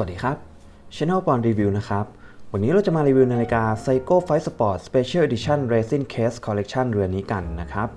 วัสดีครับ Channel ปอนรีวิวนะครับ วันนี้เราจะมารีวิวนาฬิกา Seiko Fight Sport Special Edition Resin Case Collection เรือนนี้กันนะครับ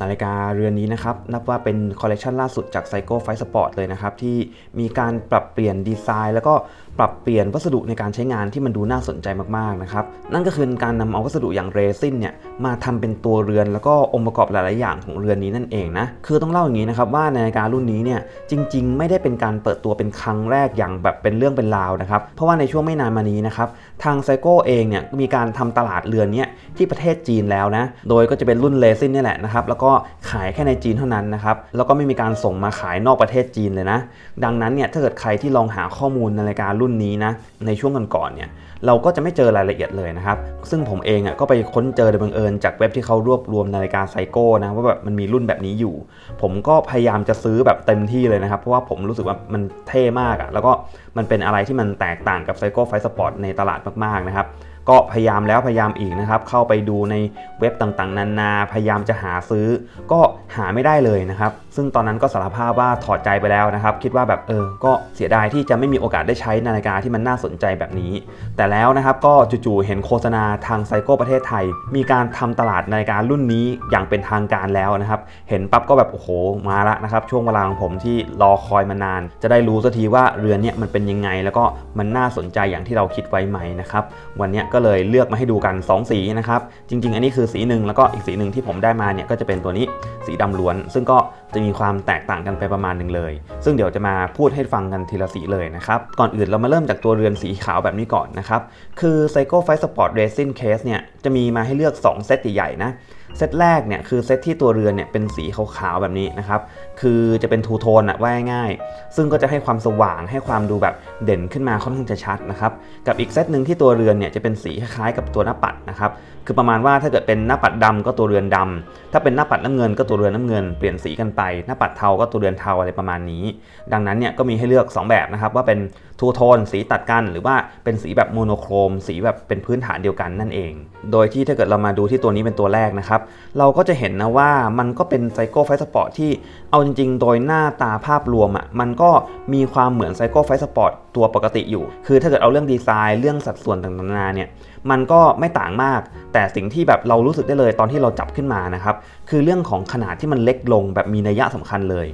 นาฬิกาเรือนนี้นะครับนับว่าเป็นคอลเลกชันล่าสุดจาก Seiko Fight Sport เลยนะครับที่มีการปรับเปลี่ยนดีไซน์ แล้วก็ปรับเปลี่ยนวัสดุในการใช้งานที่มันดูน่าสนใจมากๆนะครับนั่นก็คือการนำเอาวัสดุอย่างเรซินเนี่ยมาทำเป็นตัวเรือน แล้วก็องค์ประกอบหลายๆอย่างของเรือนนี้นั่นเองนะคือต้องเล่าอย่างนี้นะครับว่านาฬิการุ่นนี้เนี่ยจริง ๆ ไม่ได้เป็นการเปิดตัวเป็นครั้งแรกอย่างแบบเป็นเรื่องเป็นราวนะครับเพราะว่าในช่วงไม่นานมานี้นะครับทางไซโก้เองเนี่ยมีการทำตลาดเรือนนี้ที่ประเทศจีนแล้วนะโดยก็จะเป็นรุ่นเรซินนี่แหละนะครับแล้วก็ขายแค่ในจีนเท่านั้นนะครับแล้วก็ไม่มีการส่งมาขายนอกประเทศจีนเลยนะ ดังนั้นเนี่ยถ้าเกิดใครที่ลองหาข้อมูลนาฬิการุ่นนี้นะในช่วงก่อนๆเนี่ยเราก็จะไม่เจอรายละเอียดเลยนะครับซึ่งผมเองอะก็ไปค้นเจอโดยบังเอิญจากเว็บที่เขารวบรวมนาฬิกาไซโก้นะว่าแบบมันมีรุ่นแบบนี้อยู่ ผมก็พยายามจะซื้อแบบเต็มที่เลยนะครับ เพราะว่าผมรู้สึกว่ามันเท่มากอะแล้วก็มันเป็นอะไรที่มันแตกต่างกับไซโก้ไฟสปอร์ตในตลาดมากๆนะครับ ก็พยายามแล้วพยายามอีกนะครับ เข้าไปดูในเว็บต่างๆ นานาพยายามจะหาซื้อ ก็หาไม่ได้เลยนะครับ ซึ่งตอนนั้นก็สารภาพว่าถอดใจไปแล้วนะครับ คิดว่าแบบเออ ก็เสียดายที่จะไม่มีโอกาสได้ใช้นาฬิกาที่มันน่าสนใจแบบนี้ แต่แล้วนะครับก็จู่ๆเห็นโฆษณาทางไซโก้ประเทศไทย มีการทำตลาดนาฬิการุ่นนี้อย่างเป็นทางการแล้วนะครับ เห็นปั๊บก็แบบโอ้โหมาละนะครับ ช่วงเวลาของผมที่รอคอยมานาน จะได้รู้สักทีว่าเรือนเนี่ยมันเป็นยังไง แล้วก็มันน่าสนใจอย่างที่เราคิดไว้ไหมนะครับ วันนี้ก็เลยเลือกมาให้ดูกัน 2 สีนะครับ จริง ๆ อันนี้คือสีหนึ่งแล้วก็อีกสีหนึ่งที่ผมได้มาเนี่ยก็จะเป็นตัวนี้สีดำล้วน ซึ่งก็ จะมีความแตกต่างกันไปประมาณหนึ่งเลย ซึ่งเดี๋ยวจะมาพูดให้ฟังกันทีละสีเลยนะครับ ก่อนอื่นเรามาเริ่มจากตัวเรือนสีขาวแบบนี้ก่อนนะครับ คือ Psycho Fight Sport Racing Case เนี่ยจะมีมาให้เลือก 2 เซตใหญ่ๆนะ เซตแรกเนี่ยคือเซตที่ตัวเรือนเนี่ยเป็นสีขาวๆแบบนี้นะครับ คือจะเป็นทูโทนอะว่าง่ายๆซึ่งก็จะให้ความสว่างให้ความดูแบบเด่นขึ้นมาค่อนข้างจะชัดนะครับ กับอีกเซตหนึ่งที่ตัวเรือนเนี่ยจะเป็นสีคล้ายๆกับตัวหน้าปัดนะครับ คือประมาณว่าถ้าเกิดเป็นหน้าปัดดำก็ตัวเรือนดำถ้าเป็นหน้าปัดน้ำเงินก็ตัวเรือนน้ำเงินเปลี่ยนสีกันไป หน้าปัดเทาก็ตัวเรือนเทาอะไรประมาณนี้ ดังนั้นเนี่ยก็มีให้เลือก 2 แบบนะครับว่าเป็นทูโทนสีตัดกัน หรือว่าเป็นสีแบบโมโนโครม สีแบบเป็นพื้นฐานเดียวกันนั่นเอง โดยที่ถ้าเกิดเรามาดูที่ตัวนี้เป็นตัวแรกนะครับเราก็จะเห็นนะว่ามันก็เป็นไซโก้ไฟสปอร์ตที่เอาจริง ๆ โดยหน้าตาภาพรวมอะ่ะมันก็มีความเหมือนไซโก้ไฟสปอร์ตตัวปกติอยู่ คือถ้าเกิดเอาเรื่องดีไซน์เรื่องสัดส่วนต่างๆนานาเนี่ยมันก็ไม่ต่างมาก แต่สิ่งที่แบบเรารู้สึกได้เลยตอนที่เราจับขึ้นมานะครับคือเรื่องของขนาดที่มันเล็กลงแบบมีนัยยะสำคัญเลย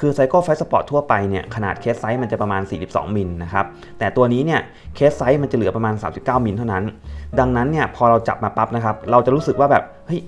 คือไซโก้ไฟสปอร์ตทั่วไปเนี่ยขนาดเคสไซส์มันจะประมาณ 42 มิลนะครับแต่ตัวนี้เนี่ยเคสไซส์มันจะเหลือประมาณ 39 มิลเท่านั้น ดังนั้นเนี่ยพอเราจับมาปั๊บนะครับเราจะรู้สึกว่าแบบเฮ้ย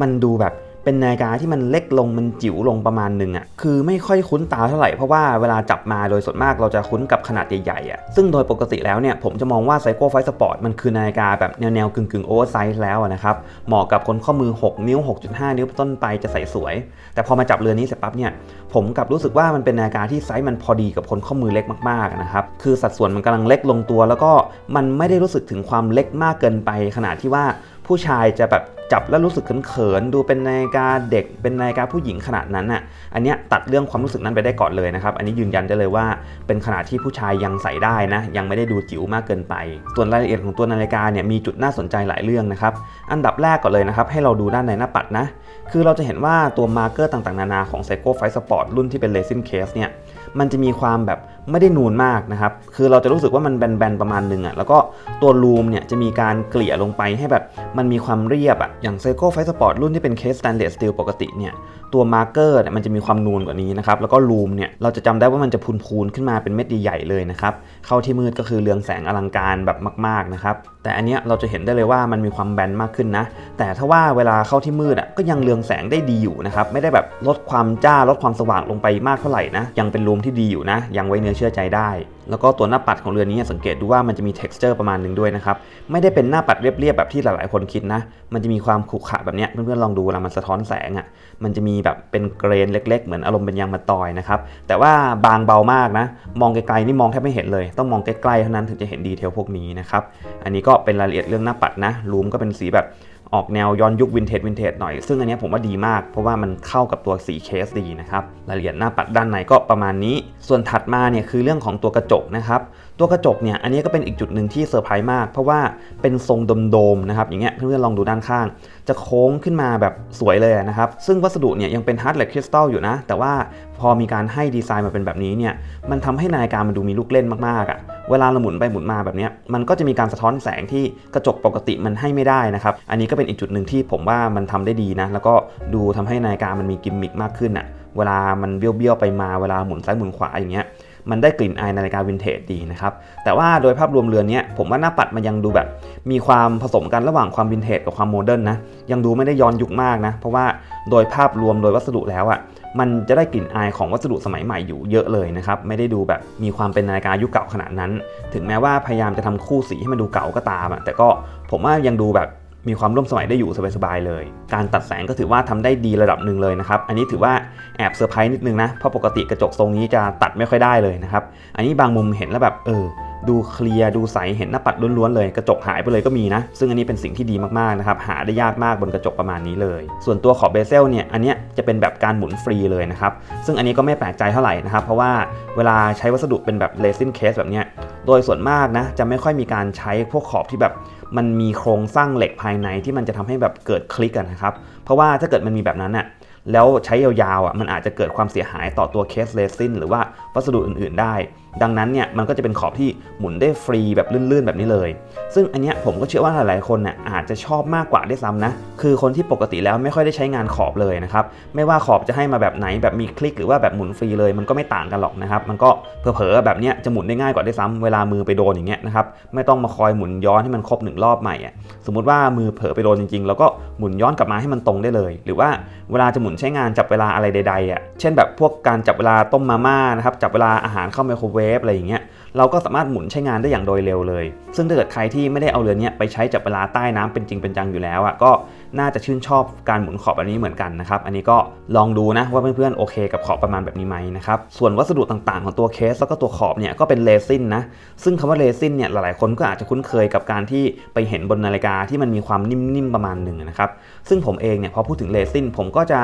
มันดูแบบเป็นนาฬิกาที่มันเล็กลงมันจิ๋วลงประมาณหนึ่งอะ่ะคือไม่ค่อยคุ้นตาเท่าไหร่เพราะว่าเวลาจับมาโดยส่วนมากเราจะคุ้นกับขนาดใหญ่ๆอะ่ะซึ่งโดยปกติแล้วเนี่ยผมจะมองว่าไซโก้ไฟสปอร์ตมันคือนาฬิกาแบบแนวๆกึ่งๆโอเวอร์ไซส์แล้วนะครับเหมาะกับคนข้อมือ 6 นิ้ว 6.5 นิ้วต้นไปจะใส่สวย แต่พอมาจับเรือนนี้เสร็จปั๊บเนี่ยผมกลับรู้สึกว่ามันเป็นนาฬิกาที่ไซส์มันพอดีกับคนข้อมือเล็กมากๆนะครับคือสัดส่วนมันกำลังเล็กลงตัว แล้วก็มันไม่ได้รู้สึกถึงความเล็กมากเกินไปขนาดที่ว่า ผู้ชายจะแบบจับแล้วรู้สึกเขินๆดูเป็นนาฬิกาเด็กเป็นนาฬิกาผู้หญิงขนาดนั้นอะอันเนี้ยตัดเรื่องความรู้สึกนั้นไปได้ก่อนเลยนะครับ อันนี้ยืนยันได้เลยว่าเป็นขนาดที่ผู้ชายยังใส่ได้นะ ยังไม่ได้ดูจิ๋วมากเกินไป ส่วนรายละเอียดของตัวนาฬิกาเนี่ยมีจุดน่าสนใจหลายเรื่องนะครับ อันดับแรกก่อนเลยนะครับ ให้เราดูด้านในหน้าปัดนะ คือเราจะเห็นว่าตัวมาร์เกอร์ต่างๆ นานาของ Seiko Fight Sport รุ่นที่เป็น Resin Case เนี่ยมันจะมีความแบบ ไม่ได้นูนมากนะครับ คือเราจะรู้สึกว่ามันแบนๆประมาณหนึ่งอะ่ะ แล้วก็ตัวลูมเนี่ยจะมีการเกลี่ยลงไปให้แบบมันมีความเรียบอะ่ะ อย่าง Seiko Fight Sport รุ่นที่เป็นเคส Stainless Steel ปกติเนี่ย ตัวมาร์เกอร์เนี่ยมันจะมีความนูนกว่านี้นะครับ แล้วก็ลูมเนี่ยเราจะจำได้ว่ามันจะพูนๆขึ้นมาเป็นเม็ดใหญ่ๆเลยนะครับ เข้าที่มืดก็คือเรืองแสงอลังการแบบมากๆนะครับ แต่อันเนี้ยเราจะเห็นได้เลยว่ามันมีความแบนมากขึ้นนะ แต่ถ้าว่าเวลาเข้าที่มืดอะก็ยังเรืองแสงได้ดีอยู่นะครับ ไม่ได้แบบลดความจ้าลดความสว่างลงไปมากเท่าไหร่นะ ยังเป็นรูมที่ดีอยู่นะ ยังไว้เนื้อเชื่อใจได้ แล้วก็ตัวหน้าปัดของเรือนนี้สังเกตดูว่ามันจะมี texture ประมาณหนึ่งด้วยนะครับ ไม่ได้เป็นหน้าปัดเรียบๆแบบที่หลายๆคนคิดนะ มันจะมีความขรุขระแบบเนี้ยเพื่อนๆลองดูเวลามันสะท้อนแสงอะ มันจะมีแบบเป็นเกรนเล็ก ๆ เหมือนอารมณ์เป็นยางมะตอยนะครับ แต่ว่าบางเบามากนะ มองไกลๆนี่มองแทบไม่เห็นเลย ต้องมองใกล้ๆเท่านั้นถึงจะเห็นดีเทลพวกนี้นะครับ อันนี้ก็เป็นรายละเอียดเรื่องหน้าปัดนะรูมก็เป็นสีแบบ ออกแนวย้อนยุควินเทจวินเทจหน่อย ซึ่งอันนี้ผมว่าดีมาก เพราะว่ามันเข้ากับตัวสีเคสดีนะครับ รายละเอียดหน้าปัดด้านในก็ประมาณนี้ ส่วนถัดมาเนี่ยคือเรื่องของตัวกระจกนะครับ ตัวกระจกเนี่ยอันนี้ก็เป็นอีกจุดหนึ่งที่เซอร์ไพรส์มาก เพราะว่าเป็นทรงโดมๆนะครับอย่างเงี้ยเพื่อนๆลองดูด้านข้าง จะโค้งขึ้นมาแบบสวยเลยนะครับ ซึ่งวัสดุเนี่ยยังเป็นฮาร์ดแลกคริสตัลอยู่นะ แต่ว่าพอมีการให้ดีไซน์มาเป็นแบบนี้เนี่ยมันทำให้นาฬิกามันดูมีลูกเล่นมากๆอะ่ะเวลาเราหมุนไปหมุนมาแบบเนี้ยมันก็จะมีการสะท้อนแสงที่กระจกปกติมันให้ไม่ได้นะครับอันนี้ก็เป็นอีกจุดหนึ่งที่ผมว่ามันทำได้ดีนะแล้วก็ดูทำให้นาฬิกามันมีกิมมิคมากขึ้นอะเวลามันเบี้ยวๆไปมาเวลาหมุนซ้ายหมุนขวาอย่างเงี้ย มันได้กลิ่นอายนาฬิกาวินเทจดีนะครับ แต่ว่าโดยภาพรวมเรือนนี้ผมว่าหน้าปัดมันยังดูแบบ มีความผสมกันระหว่างความวินเทจกับความโมเดิร์นนะ ยังดูไม่ได้ย้อนยุคมากนะ เพราะว่าโดยภาพรวมโดยวัสดุแล้วอะ่ะ มันจะได้กลิ่นอายของวัสดุสมัยใหม่อยู่เยอะเลยนะครับ ไม่ได้ดูแบบมีความเป็นนาฬิกายุคเก่าขนาดนั้น ถึงแม้ว่าพยายามจะทำคู่สีให้มันดูเก่าก็ตามอะแต่ก็ผมว่ายังดูแบบ มีความร่วมสมัยได้อยู่สบายๆเลย การตัดแสงก็ถือว่าทำได้ดีระดับหนึ่งเลยนะครับ อันนี้ถือว่าแอบเซอร์ไพรส์นิดนึงนะ เพราะปกติกระจกทรงนี้จะตัดไม่ค่อยได้เลยนะครับ อันนี้บางมุมเห็นแล้วแบบเออ ดูเคลียร์ดูใส เห็นหน้าปัดล้วนๆเลย กระจกหายไปเลยก็มีนะ ซึ่งอันนี้เป็นสิ่งที่ดีมากๆนะครับ หาได้ยากมากบนกระจกประมาณนี้เลย ส่วนตัวขอบเบเซลเนี่ย อันนี้จะเป็นแบบการหมุนฟรีเลยนะครับ ซึ่งอันนี้ก็ไม่แปลกใจเท่าไหร่นะครับ เพราะว่าเวลาใช้วัสดุเป็นแบบเลซินเคสแบบเนี้ย โดยส่วนมากนะ จะไม่ค่อยมีการใช้พวกขอบที่แบบ มันมีโครงสร้างเหล็กภายในที่มันจะทำให้แบบเกิดคลิกกันนะครับ เพราะว่าถ้าเกิดมันมีแบบนั้นน่ะแล้วใช้ยาวๆอะมันอาจจะเกิดความเสียหายต่อตัวเคสเลซินหรือว่าวัสดุอื่น ๆ ได้ ดังนั้นเนี่ยมันก็จะเป็นขอบที่หมุนได้ฟรีแบบลื่นๆแบบนี้เลย ซึ่งอันเนี้ยผมก็เชื่อว่าหลายๆคนน่ะอาจจะชอบมากกว่าได้ซ้ำนะ คือคนที่ปกติแล้วไม่ค่อยได้ใช้งานขอบเลยนะครับ ไม่ว่าขอบจะให้มาแบบไหนแบบมีคลิกหรือว่าแบบหมุนฟรีเลย มันก็ไม่ต่างกันหรอกนะครับ มันก็เผลอๆแบบเนี้ยจะหมุนได้ง่ายกว่าได้ซ้ำเวลามือไปโดนอย่างเงี้ยนะครับไม่ต้องมาคอยหมุนย้อนให้มันครบหนึ่งรอบใหม่อะสมมติว่ามือเผลอไปโดนจริงๆ แล้วก็หมุนย้อนกลับมาให้มันตรงได้เลย หรือว่าเวลาจะหมุนใช้งานจับเวลาอะไรใดๆอะเช่นแบบพวกการจับเวลาต้มมาม่านะครับจับเวลาอาหารเข้าไมโครเวฟอะไรอย่างเงี้ยเราก็สามารถหมุนใช้งานได้อย่างโดยเร็วเลย ซึ่งถ้าเกิดใครที่ไม่ได้เอาเรือนนี้ไปใช้จับเวลาใต้น้ำเป็นจริงเป็นจังอยู่แล้วอะก็น่าจะชื่นชอบการหมุนขอบแบบนี้เหมือนกันนะครับ อันนี้ก็ลองดูนะว่าเพื่อนๆโอเคกับขอบประมาณแบบนี้ไหมนะครับ ส่วนวัสดุต่างๆ ของตัวเคสแล้วก็ตัวขอบเนี่ยก็เป็นเรซินนะ ซึ่งคำว่าเรซินเนี่ยหลายๆคนก็อาจจะคุ้นเคยกับการที่ไปเห็นบนนาฬิกาที่มันมีความนิ่มๆประมาณหนึ่งนะครับ ซึ่งผมเองเนี่ยพอพูดถึงเรซินผมก็จะ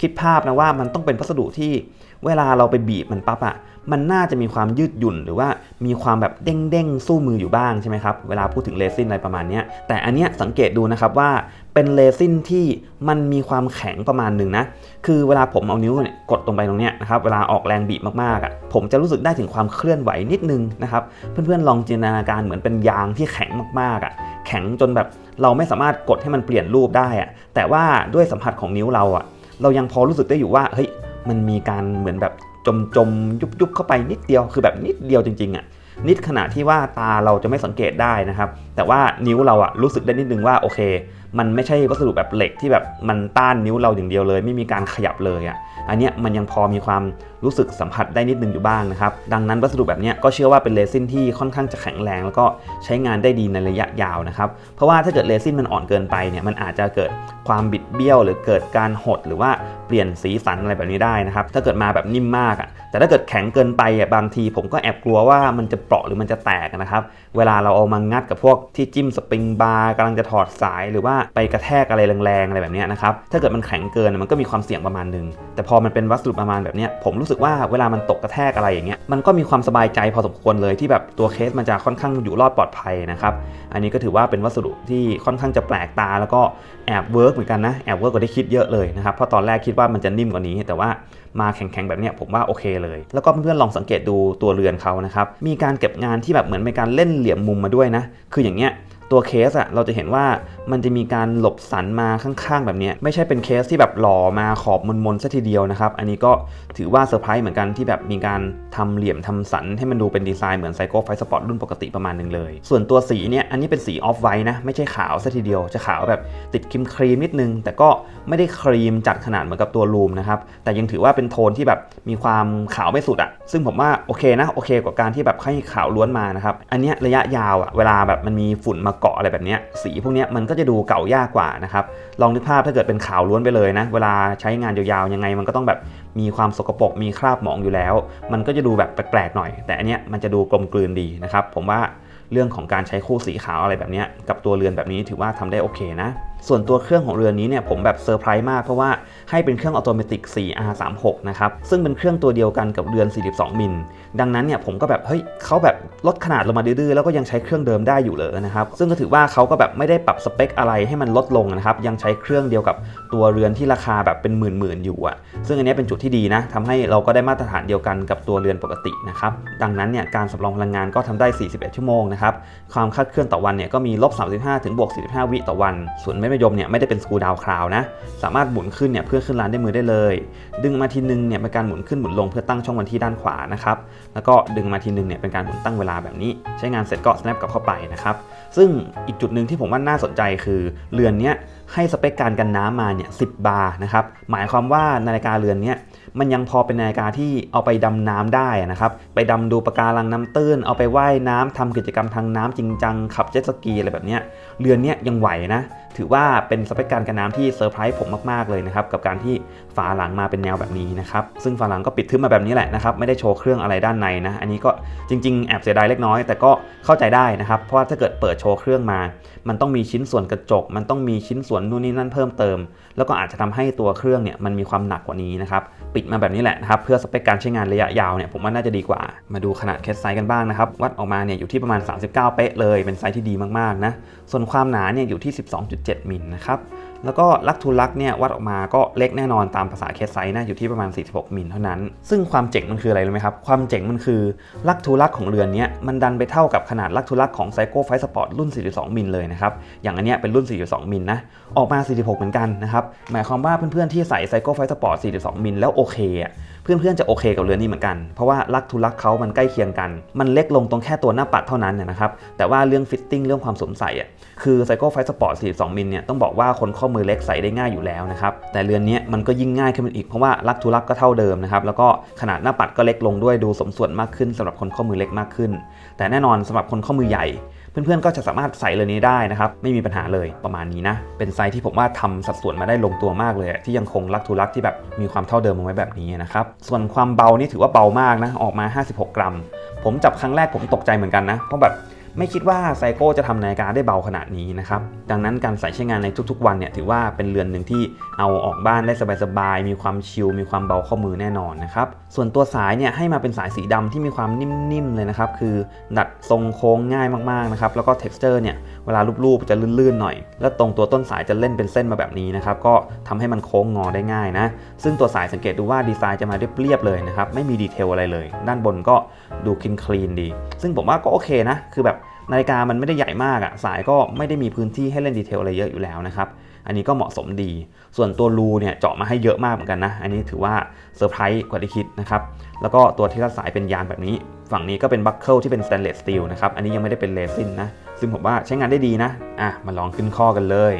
คิดภาพนะว่ามันต้องเป็นวัสดุที่เวลาเราไปบีบมันปั๊บอะ มันน่าจะมีความยืดหยุ่น หรือว่ามีความแบบเด้งๆสู้มืออยู่บ้างใช่ไหมครับเวลาพูดถึงเรซินอะไรประมาณนี้แต่อันเนี้ยสังเกตดูนะครับว่าเป็นเรซินที่มันมีความแข็งประมาณหนึ่งนะ คือเวลาผมเอานิ้วเนี่ยกดลงไปตรงเนี้ยนะครับ เวลาออกแรงบีบมากๆอะ ผมจะรู้สึกได้ถึงความเคลื่อนไหวนิดนึงนะครับ เพื่อนๆลองจินตนาการเหมือนเป็นยางที่แข็งมากๆอะ แข็งจนแบบเราไม่สามารถกดให้มันเปลี่ยนรูปได้อะ แต่ว่าด้วยสัมผัสของนิ้วเราอะ เรายังพอรู้สึกได้อยู่ว่า เฮ้ย มันมีการเหมือนแบบ จมจมยุบยุบเข้าไปนิดเดียวคือแบบนิดเดียวจริงๆอะนิดขนาดที่ว่าตาเราจะไม่สังเกตได้นะครับ แต่ว่านิ้วเราอะรู้สึกได้นิดนึงว่าโอเค มันไม่ใช่วัสดุแบบเหล็กที่แบบมันต้านนิ้วเราอย่างเดียวเลย ไม่มีการขยับเลยอะอันเนี้ยมันยังพอมีความรู้สึกสัมผัสได้นิดนึงอยู่บ้างนะครับ ดังนั้นวัสดุแบบเนี้ยก็เชื่อว่าเป็นเรซินที่ค่อนข้างจะแข็งแรง แล้วก็ใช้งานได้ดีในระยะยาวนะครับ เพราะว่าถ้าเกิดเรซินมันอ่อนเกินไปเนี่ยมันอาจจะเกิดความบิดเบี้ยว หรือเกิดการหดหรือว่าเปลี่ยนสีสันอะไรแบบนี้ได้นะครับ ถ้าเกิดมาแบบนิ่มมากอะแต่ถ้าเกิดแข็งเกินไปอะบางทีผมก็แอบกลัวว่ามันจะเปราะหรือมันจะแตกนะครับ เวลาเราเอามางัดกับพวกที่จิ้มสปริงบาร์กำลังจะถอดสายหรือว่าไปกระแทกอะไรแรงๆอะไรแบบนี้นะครับ ถ้าเกิดมันแข็งเกินมันก็มีความเสี่ยงประมาณหนึ่งแต่พอมันเป็นวัสดุประมาณแบบนี้ผมรู้สึกว่าเวลามันตกกระแทกอะไรอย่างเงี้ยมันก็มีความสบายใจพอสมควรเลยที่แบบตัวเคสมันจะค่อนข้างอยู่รอดปลอดภัยนะครับอันนี้ก็ถือว่าเป็นวัสดุที่ค่อนข้างจะแปลกตา แล้วก็แอบเวิร์กเหมือนกันนะแอบเวิร์กกว่าที่คิดเยอะเลยนะครับเพราะตอนแรกคิดว่ามันจะนิ่มกว่านี้ แต่ว่ามาแข็งๆแบบนี้ผมว่าโอเคเลย แล้วก็เพื่อนๆลองสังเกตดูตัวเรือนเขานะครับมีการเก็บงานที่แบบเหมือนเป็นการเล่นเหลี่ยมมุมมาด้วยนะคืออย่างเงี้ย ตัวเคสอะเราจะเห็นว่ามันจะมีการหลบสันมาข้างๆ แบบนี้ไม่ใช่เป็นเคสที่แบบหล่อมาขอบมนๆซะทีเดียวนะครับ อันนี้ก็ถือว่าเซอร์ไพรส์เหมือนกันที่แบบมีการทำเหลี่ยมทำสันให้มันดูเป็นดีไซน์เหมือนไซโก้ไฟสปอร์ตรุ่นปกติประมาณหนึ่งเลย ส่วนตัวสีเนี่ยอันนี้เป็นสีออฟไวท์นะไม่ใช่ขาวซะทีเดียวจะขาวแบบติดครีมครีมนิดนึง แต่ก็ไม่ได้ครีมจัดขนาดเหมือนกับตัวลูมนะครับแต่ยังถือว่าเป็นโทนที่แบบมีความขาวไม่สุดอะซึ่งผมว่าโอเคนะโอเค กว่าการที่แบบให้ขาวล้วนมานะครับอันนี้ระยะยาวอะเวลาแบบมันมีฝุ่นมาเกาะอะไรแบบนี้สีพวกนี้มันก็จะดูเก่ายากกว่านะครับลองนึกภาพถ้าเกิดเป็นขาวล้วนไปเลยนะเวลาใช้งานยาวๆยังไง มันก็ต้องแบบมีความสกปรกมีคราบหมองอยู่แล้ว มันก็จะดูแบบแปลกๆหน่อย แต่อันเนี้ยมันจะดูกลมกลืนดีนะครับผมว่าเรื่องของการใช้คู่สีขาวอะไรแบบนี้กับตัวเรือนแบบนี้ถือว่าทำได้โอเคนะ ส่วนตัวเครื่องของเรือนี้เนี่ยผมแบบเซอร์ไพรส์มากเพราะว่าให้เป็นเครื่องออโตเมติก 4R36 นะครับ ซึ่งเป็นเครื่องตัวเดียวกันกับเรือน 42 มิล ดังนั้นเนี่ยผมก็แบบเฮ้ยเขาแบบลดขนาดลงมาดื้อๆแล้วก็ยังใช้เครื่องเดิมได้อยู่เลยนะครับ ซึ่งก็ถือว่าเขาก็แบบไม่ได้ปรับสเปคอะไรให้มันลดลงนะครับ ยังใช้เครื่องเดียวกับตัวเรือนที่ราคาแบบเป็นหมื่นๆอยู่อะซึ่งอันนี้เป็นจุดที่ดีนะทำให้เราก็ได้มาตรฐานเดียวกันกับตัวเรือนปกตินะครับ ดังนั้นเนี่ยการสำรองพลังงานก็ทำได้ 41 ชั่วโมงนะครับ ความคาดเคลื่อนต่อวันเนี่ยก็มีลบ35ถึงบวก45 วิต่อวัน ส่วนแม่มยมเนี่ยไม่ได้เป็นสกูดาวคราวนะ สามารถหมุนขึ้นเนี่ยเพื่อขึ้นลานด้วยมือได้เลย ดึงมาทีนึงเนี่ยเป็นการหมุนขึ้นหมุนลงเพื่อตั้งช่องวันที่ด้านขวานะครับ แล้วก็ดึงมาทีนึงเนี่ยเป็นการหมุนตั้งเวลาแบบนี้ ใช้งานเสร็จก็ snap กลับเข้าไปนะครับ ซึ่งอีกจุดหนึ่งที่ผมว่าน่าสนใจคือเรือนเนี้ยให้สเปคการกันน้ำมาเนี่ย10บาร์นะครับ หมายความว่านาฬิกาเรือนเนี้ยมันยังพอเป็นนาฬิกาที่เอาไปดำน้ำได้นะครับ ไปดำดูปะการังน้ำตื้น เอาไปว่ายน้ำทำกิจกรรมทางน้ำจริงจังขับเจ็ตสกีอะไรแบบเนี้ย เรือนเนี้ยยังไหวนะ ถือว่าเป็นสเปคการกันน้ำที่เซอร์ไพรส์ผมมากๆเลยนะครับกับการที่ฝาหลังมาเป็นแนวแบบนี้นะครับซึ่งฝาหลังก็ปิดทึบมาแบบนี้แหละนะครับไม่ได้โชว์เครื่องอะไรด้านในนะอันนี้ก็จริง ๆ แอบเสียดายเล็กน้อย แต่ก็เข้าใจได้นะครับเพราะว่าถ้าเกิดเปิดโชว์เครื่องมา มันต้องมีชิ้นส่วนกระจก มันต้องมีชิ้นส่วนนู่นนี่นั่นเพิ่มเติม แล้วก็อาจจะทำให้ตัวเครื่องเนี่ยมันมีความหนักกว่านี้นะครับปิดมาแบบนี้แหละนะครับเพื่อสเปคการใช้งานระยะยาวเนี่ยผมว่าน่าจะดีกว่า มาดูขนาดเคสไซส์กันบ้างนะครับวัดออกมาเนี่ยอยู่ที่ประมาณ 39 เป๊ะเลยเป็นไซส์ที่ดีมากๆนะส่วนความหนาเนี่ยอยู่ที่ 12.7 มิลนะครับ แล้วก็ลักทูลักเนี่ยวัดออกมาก็เล็กแน่นอนตามภาษาเคสไซส์นะอยู่ที่ประมาณ 46 มิลเท่านั้น ซึ่งความเจ๋งมันคืออะไรรู้ไหมครับ ความเจ๋งมันคือลักทูลักของเรือนนี้มันดันไปเท่ากับขนาดลักทูลักของไซโก้ไฟสปอร์ตรุ่น 42 มิลเลยนะครับ อย่างอันเนี้ยเป็นรุ่น 42 มิลนะ ออกมา 46 เหมือนกันนะครับ หมายความว่าเพื่อนๆที่ใส่ไซโก้ไฟสปอร์ต 42 มิลแล้วโอเคอะ เพื่อนๆจะโอเคกับเรือนนี้เหมือนกัน เพราะว่าลักทูลักเขามันใกล้เคียงกัน มันเล็กลงตรงแค่ตัวหน้าปัดเท่านั้นเนยนะครับ แต่ว่าเรื่องฟิตติ้งเรื่องความสวมใส่อะ คือไซโก้ไฟสปอร์ต42มิลเนี่ยต้องบอกว่าคนข้อมือเล็กใส่ได้ง่ายอยู่แล้วนะครับ แต่เรือนนี้มันก็ยิ่งง่ายขึ้นอีกเพราะว่าลักทูลักก็เท่าเดิมนะครับ แล้วก็ขนาดหน้าปัดก็เล็กลงด้วยดูสมส่วนมากขึ้นสำหรับคนข้อมือเล็กมากขึ้น แต่แน่นอนสำหรับคนข้อมือใหญ่ เพื่อนๆก็จะสามารถใส่เรือนี้ได้นะครับ ไม่มีปัญหาเลยประมาณนี้นะ เป็นไซส์ที่ผมว่าทำสัดส่วนมาได้ลงตัวมากเลย ที่ยังคงลักทุลักที่แบบมีความเท่าเดิมเอาไว้แบบนี้นะครับ ส่วนความเบานี่ถือว่าเบามากนะ ออกมา 56 กรัม ผมจับครั้งแรกผมตกใจเหมือนกันนะ เพราะแบบ ไม่คิดว่าไซโก้จะทำนาฬิกาได้เบาขนาดนี้นะครับ ดังนั้นการใส่ใช้งานในทุกๆ วันเนี่ยถือว่าเป็นเรือนหนึ่งที่เอาออกบ้านได้สบายๆ มีความชิล มีความเบาข้อมือแน่นอนนะครับ ส่วนตัวสายเนี่ยให้มาเป็นสายสีดำที่มีความนิ่มๆ เลยนะครับ คือดัดทรงโค้งง่ายมากๆ นะครับ แล้วก็ texture เนี่ยเวลารูปๆ จะลื่นๆ หน่อย แล้วตรงตัวต้นสายจะเล่นเป็นเส้นมาแบบนี้นะครับ ก็ทำให้มันโค้งงอได้ง่ายนะ ซึ่งตัวสายสังเกตดูว่าดีไซน์จะมาเรียบๆ เลยนะครับ ไม่มีดีเทลอะไรเลย ด้านบนก็ดูคลีนคลีนดี ซึ่งผมว่าก็โอเคนะ คือแบบ นาฬิกามันไม่ได้ใหญ่มากอะสายก็ไม่ได้มีพื้นที่ให้เล่นดีเทลอะไรเยอะอยู่แล้วนะครับ อันนี้ก็เหมาะสมดี ส่วนตัวรูเนี่ยเจาะมาให้เยอะมากเหมือนกันนะ อันนี้ถือว่าเซอร์ไพรส์กว่าที่คิดนะครับ แล้วก็ตัวที่รัดสายเป็นยางแบบนี้ ฝั่งนี้ก็เป็นบัคเกิลที่เป็นสแตนเลสสตีลนะครับ อันนี้ยังไม่ได้เป็นเรซินนะ ซึ่งผมว่าใช้งานได้ดีนะ อะ มาลองขึ้นข้อกันเลย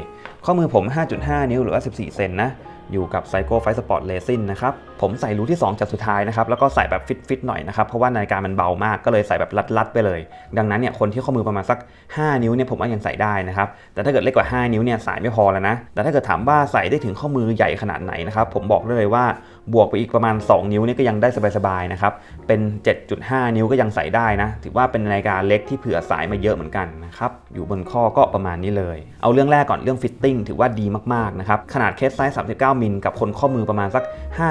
ข้อมือผม 5.5 นิ้วหรือว่า 14 เซนนะ อยู่กับ Psycho Fight Sport Resin นะครับ ผมใส่รูที่ 2 จากสุดท้ายนะครับ แล้วก็ใส่แบบฟิตๆหน่อยนะครับ เพราะว่านาฬิกามันเบามากก็เลยใส่แบบรัดๆไปเลย ดังนั้นเนี่ยคนที่ข้อมือประมาณสัก 5 นิ้วเนี่ยผมว่ายังใส่ได้นะครับ แต่ถ้าเกิดเล็กกว่า 5 นิ้วเนี่ยสายไม่พอแล้วนะ แต่ถ้าเกิดถามว่าใส่ได้ถึงข้อมือใหญ่ขนาดไหนนะครับผมบอกได้เลยว่า บวกไปอีกประมาณ 2 นิ้วนี่ก็ยังได้สบายๆนะครับ เป็น 7.5 นิ้วก็ยังใส่ได้นะ ถือว่าเป็นนาฬิกาเล็กที่เผื่อสายมาเยอะเหมือนกันนะครับ อยู่บนข้อก็ประมาณนี้เลย เอาเรื่องแรกก่อนเรื่องฟิตติ้งถือว่าดีมากๆนะครับ ขนาดเคสไซส์ 39 มิลกับคนข้อมือประมาณสัก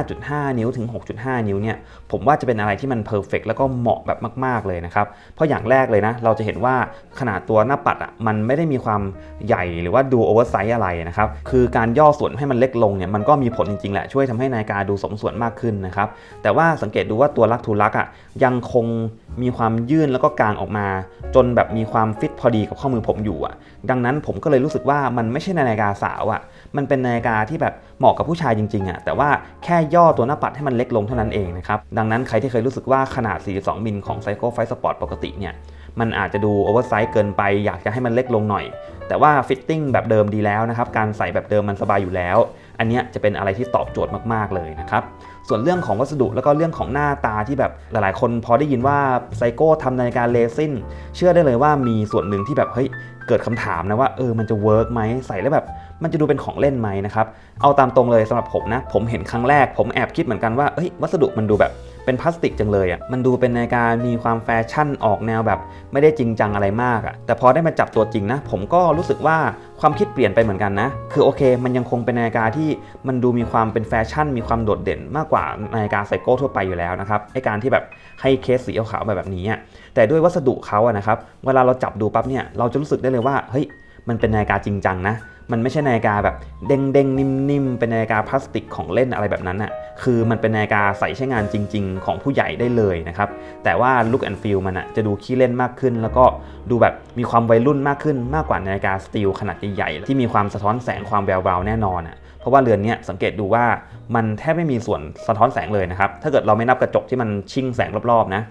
5.5 นิ้วถึง 6.5 นิ้วเนี่ย ผมว่าจะเป็นอะไรที่มันเพอร์เฟกแล้วก็เหมาะแบบมาก ๆเลยนะครับ เพราะอย่างแรกเลยนะ เราจะเห็นว่าขนาดตัวหน้าปัดอะ มันไม่ได้มีความใหญ่หรือว่าดูโอเวอร์ไซส์อะไรนะครับ คือการย่อส่วนให้มันเล็กลงเนี่ย มันก็มีผลจริงๆแหละ ช่วยทำให้นาฬิกาดูสมส่วนมากขึ้นนะครับ แต่ว่าสังเกตดูว่าตัวลักทูลักอะยังคงมีความยื่นแล้วก็กางออกมา จนแบบมีความฟิตพอดีกับข้อมือผมอยู่อะ ดังนั้นผมก็เลยรู้สึกว่ามันไม่ใช่นาฬิกาสาวอะ มันเป็นนาฬิกาที่แบบเหมาะกับผู้ชายจริงๆอะ แต่ว่าแค่ย่อตัวหน้าปัดให้มันเล็กลงเท่านั้นเองนะครับ ดังนั้นใครที่เคยรู้สึกว่าขนาด 42 มิลของ Psycho Fight Sport ปกติเนี่ยมันอาจจะดูโอเวอร์ไซส์เกินไป อยากจะให้มันเล็กลงหน่อย แต่ว่าฟิตติ้งแบบเดิมดีแล้วนะครับ การใส่แบบเดิมมันสบายอยู่แล้ว อันนี้จะเป็นอะไรที่ตอบโจทย์มาก ๆ เลยนะครับ ส่วนเรื่องของวัสดุแล้วก็เรื่องของหน้าตาที่แบบหลาย ๆ คนพอได้ยินว่าไซโก้ทำนาฬิกาเลซินเชื่อได้เลยว่ามีส่วนหนึ่งที่แบบเฮ้ยเกิดคำถามนะว่าเออมันจะเวิร์กไหมใส่แล้วแบบ มันจะดูเป็นของเล่นไหมนะครับเอาตามตรงเลยสำหรับผมนะ ผมเห็นครั้งแรก ผมแอบคิดเหมือนกันว่าเฮ้ยวัสดุมันดูแบบ เป็นพลาสติกจังเลยอะ่ะมันดูเป็นนาฬิกามีความแฟชั่นออกแนวแบบ ไม่ได้จริงจังอะไรมากอะ่ะแต่พอได้มาจับตัวจริงนะ ผมก็รู้สึกว่าความคิดเปลี่ยนไปเหมือนกันนะ คือโอเค มันยังคงเป็นนาฬิกาที่มันดูมีความเป็นแฟชั่น มีความโดดเด่นมากกว่านาฬิกาไซโก้ทั่วไปอยู่แล้วนะครับไอการที่แบบให้เคสสีขาวแบบนี้อะแต่ด้วยวัสดุเขาอะนะครับ เวลาเราจับดูปั๊บเนี่ย เราจะรู้สึกได้เลยว่า เฮ้ย มันเป็นนาฬิกาจริงจังนะ มันไม่ใช่นาฬิกาแบบเด้งเด้งนิ่มๆ เป็นนาฬิกาพลาสติกของเล่นอะไรแบบนั้นน่ะ คือมันเป็นนาฬิกาใส่ใช้งานจริง ๆ ของผู้ใหญ่ได้เลยนะครับ แต่ว่า look and feel มันอะจะดูขี้เล่นมากขึ้น แล้วก็ดูแบบมีความวัยรุ่นมากขึ้นมากกว่านาฬิกาสตีลขนาดใหญ่ๆ ที่มีความสะท้อนแสงความแวววาวแน่นอนอะ เพราะว่าเรือนนี้สังเกตดูว่ามันแทบไม่มีส่วนสะท้อนแสงเลยนะครับ ถ้าเกิดเราไม่นับกระจกที่มันชิ่งแสงรอบๆนะ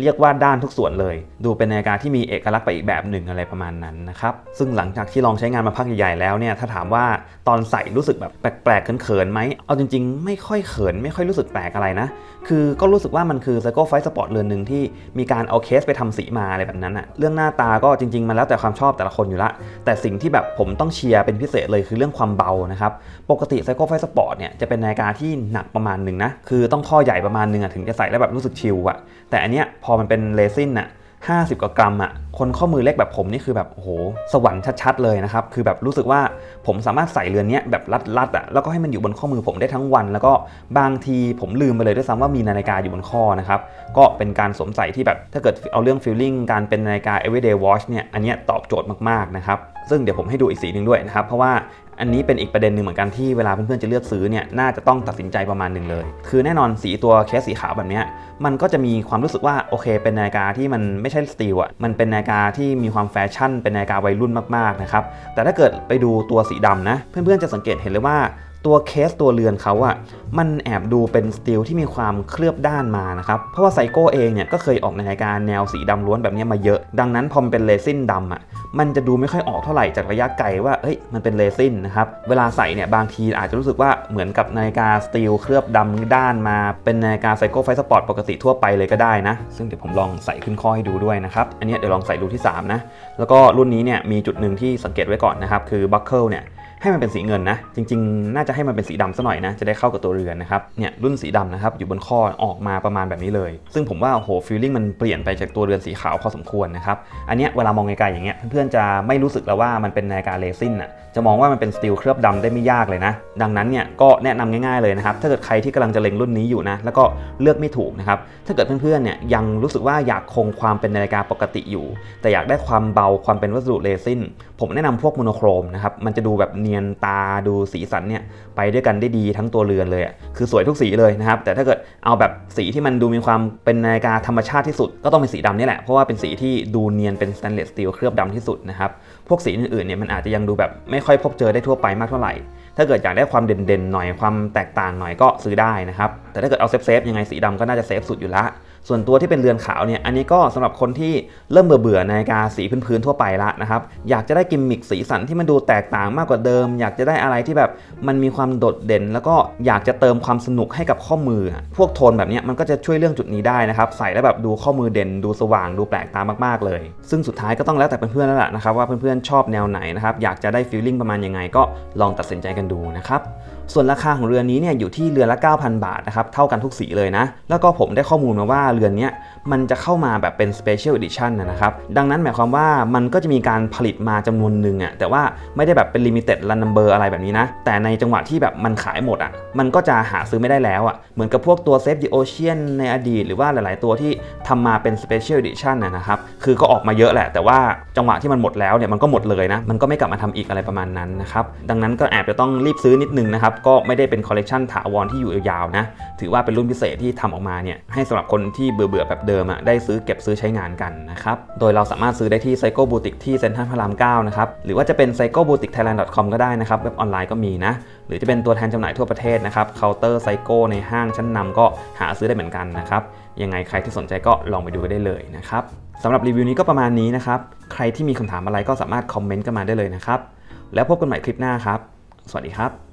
เรียกว่าด้านทุกส่วนเลย ดูเป็นนาฬิกาที่มีเอกลักษณ์ไปอีกแบบหนึ่งอะไรประมาณนั้นนะครับซึ่งหลังจากที่ลองใช้งานมาพักใหญ่ๆแล้วเนี่ยถ้าถามว่าตอนใส่รู้สึกแบบแปลกๆเขินๆไหมเอาจริง ๆ ไม่ค่อยเขินไม่ค่อยรู้สึกแปลกอะไรนะ คือก็รู้สึกว่ามันคือ c y c l e Fight Sport เรือนหนึ่งที่มีการเอาเคสไปทำสีมาอะไรแบบนั้นอะเรื่องหน้าตาก็จริง ๆ มันแล้วแต่ความชอบแต่ละคนอยู่ละ แต่สิ่งที่แบบผมต้องเชียร์เป็นพิเศษเลยคือเรื่องความเบานะครับ ปกติ c y c l e Fight Sport เนี่ยจะเป็นนาฬิกาที่หนักประมาณหนึ่งนะ คือต้องข้อใหญ่ประมาณหนึ่งอะถึงจะใส่แล้วแบบรู้สึกชิลอะแต่อันเนี้ยพอมันเป็นเรซินอะ 50 กว่ากรัมอะคนข้อมือเล็กแบบผมนี่คือแบบโอ้โหสวรรค์ชัดๆเลยนะครับ คือแบบรู้สึกว่าผมสามารถใส่เรือนนี้แบบรัดๆอะแล้วก็ให้มันอยู่บนข้อมือผมได้ทั้งวัน แล้วก็บางทีผมลืมไปเลยด้วยซ้ำว่ามีนาฬิกาอยู่บนข้อนะครับ ก็เป็นการสวมใส่ที่แบบถ้าเกิดเอาเรื่องฟีลลิ่งการเป็นนาฬิกา everyday watch เนี่ยอันนี้ตอบโจทย์มากๆนะครับ ซึ่งเดี๋ยวผมให้ดูอีกสีหนึ่งด้วยนะครับ เพราะว่าอันนี้เป็นอีกประเด็นหนึ่งเหมือนกันที่เวลาเพื่อนๆจะเลือกซื้อเนี่ยน่าจะต้องตัดสินใจประมาณหนึ่งเลย คือแน่นอนสีตัวเคสสีขาวแบบนี้มันก็จะมีความรู้สึกว่าโอเค เป็นนาฬิกาที่มันไม่ใช่สตีลอะมันเป็นนาฬิกาที่มีความแฟชั่น เป็นนาฬิกาวัยรุ่นมากๆนะครับแต่ถ้าเกิดไปดูตัวสีดำนะเพื่อนๆจะสังเกตเห็นเลยว่า ตัวเคสตัวเรือนเขาอะมันแอบดูเป็นสตีลที่มีความเคลือบด้านมานะครับ เพราะว่าไซโก้เองเนี่ยก็เคยออกในรายการแนวสีดำล้วนแบบนี้มาเยอะ ดังนั้นพอมันเป็นเรซินดำอะมันจะดูไม่ค่อยออกเท่าไหร่จากระยะไกลว่าเฮ้ยมันเป็นเรซินนะครับ เวลาใส่เนี่ยบางทีอาจจะรู้สึกว่าเหมือนกับนาฬิกาสตีลเคลือบดำด้านมา เป็นนาฬิกาไซโก้ไฟสปอร์ตปกติทั่วไปเลยก็ได้นะ ซึ่งเดี๋ยวผมลองใส่ขึ้นข้อให้ดูด้วยนะครับ อันนี้เดี๋ยวลองใส่ดูที่ 3 นะ แล้วก็รุ่นนี้เนี่ยมีจุดหนึ่งที่สังเกตไว้ก่อนนะครับคือบัคเกิลเนี่ย ให้มันเป็นสีเงินนะ จริง ๆ น่าจะให้มันเป็นสีดำซะหน่อยนะ จะได้เข้ากับตัวเรือนนะครับ เนี่ยรุ่นสีดำนะครับอยู่บนข้อออกมาประมาณแบบนี้เลย ซึ่งผมว่าโอ้โหฟีลลิ่งมันเปลี่ยนไปจากตัวเรือนสีขาวพอสมควรนะครับ อันเนี้ยเวลามองไกลๆอย่างเงี้ยเพื่อนๆจะไม่รู้สึกแล้วว่ามันเป็นนาฬิกาเรซินอะ จะมองว่ามันเป็นสตีลเคลือบดำได้ไม่ยากเลยนะ ดังนั้นเนี่ยก็แนะนำง่ายๆเลยนะครับ ถ้าเกิดใครที่กำลังจะเล็งรุ่นนี้อยู่นะ แล้วก็เลือกไม่ถูกนะครับ ถ้าเกิดเพื่อนๆเนี่ยยังรู้สึกว่าอยากคงความเป็นนาฬิกาปกติอยู่ แต่อยากได้ความเบาความเป็นวัสดุเรซิน ผมแนะนำพวกโมโนโครมนะครับมันจะดูแบบเนียนตาดูสีสันเนี่ยไปด้วยกันได้ดีทั้งตัวเรือนเลยคือสวยทุกสีเลยนะครับแต่ถ้าเกิดเอาแบบสีที่มันดูมีความเป็นนาฬิกาธรรมชาติที่สุด ก็ต้องเป็นสีดำนี่แหละเพราะว่าเป็นสีที่ดูเนียนเป็นสแตนเลสสตีลเคลือบดำที่สุดนะครับพวกสีอื่นๆเนี่ยมันอาจจะยังดูแบบไม่ค่อยพบเจอได้ทั่วไปมากเท่าไหร่ถ้าเกิดอยากได้ความเด่นๆหน่อยความแตกต่างหน่อยก็ซื้อได้นะครับแต่ถ้าเกิดเอาเซฟๆยังไงสีดำก็น่าจะเซฟสุดอยู่ละ ส่วนตัวที่เป็นเรือนขาวเนี่ยอันนี้ก็สำหรับคนที่เริ่มเบื่อๆนาฬิกาสีพื้นๆทั่วไปละนะครับอยากจะได้กิมมิคสีสันที่มันดูแตกต่างมากกว่าเดิม อยากจะได้อะไรที่แบบมันมีความโดดเด่น แล้วก็อยากจะเติมความสนุกให้กับข้อมือ พวกโทนแบบนี้มันก็จะช่วยเรื่องจุดนี้ได้นะครับใส่แล้วแบบดูข้อมือเด่น ดูสว่างดูแปลกตามากๆเลย ซึ่งสุดท้ายก็ต้องแล้วแต่เพื่อนๆแล้วล่ะนะครับว่าเพื่อนๆชอบแนวไหนนะครับอยากจะได้ฟีลลิ่งประมาณยังไงก็ลองตัดสินใจกันดูนะครับ ส่วนราคาของเรือนนี้เนี่ยอยู่ที่เรือนละ 9,000 บาทนะครับ เท่ากันทุกสีเลยนะ แล้วก็ผมได้ข้อมูลมาว่าเรือนเนี้ยมันจะเข้ามาแบบเป็น Special Edition นะนะครับ ดังนั้นหมายความว่ามันก็จะมีการผลิตมาจำนวนหนึ่งอะ่ะแต่ว่าไม่ได้แบบเป็น Limited Run Number อะไรแบบนี้นะ แต่ในจังหวะที่แบบมันขายหมดอะ่ะมันก็จะหาซื้อไม่ได้แล้วอะ่ะเหมือนกับพวกตัว Save the Ocean ในอดีต หรือว่าหลาย ๆ ตัวที่ทำมาเป็น Special Edition นะนะครับคือก็ออกมาเยอะแหละ แต่ว่าจังหวะที่มันหมดแล้วเนี่ยมันก็หมดเลยนะมันก็ไม่กลับมาทำอีกอะไรประมาณนั้นนะครับดังนั้นก็แอบจะต้องรีบซื้อนิดนึงนะครับก็ไม่ได้เป็นคอลเลกชันถาวรที่อยู่ยาวๆนะ ถือว่าเป็นรุ่นพิเศษที่ทำออกมาเนี่ยให้สำหรับคนที่เบื่อๆแบบเดิมอะได้ซื้อเก็บซื้อใช้งานกันนะครับ โดยเราสามารถซื้อได้ที่ไซโก้บูติกที่เซ็นทรัลพระราม9นะครับ หรือว่าจะเป็น p s y c h o b o u t i c thailand com ก็ได้นะครับ เว็บออนไลน์ก็มีนะ หรือจะเป็นตัวแทนจำหน่ายทั่วประเทศนะครับเคาน์เตอร์ไซโก้ในห้างชั้นนำก็หาซื้อได้เหมือนกันนะครับยังไงใครที่สนใจก็ลองไปดูได้เลยนะครับสำหรับรีวิวนี้ก็ประมาณนี้นะครับใครที่มีคำถามอะไรก็สามารถคอมเมนต์กันมาได้เลยนะครับแล้วพบกันใหม่คลิปหน้าครับ สวัสดีครับ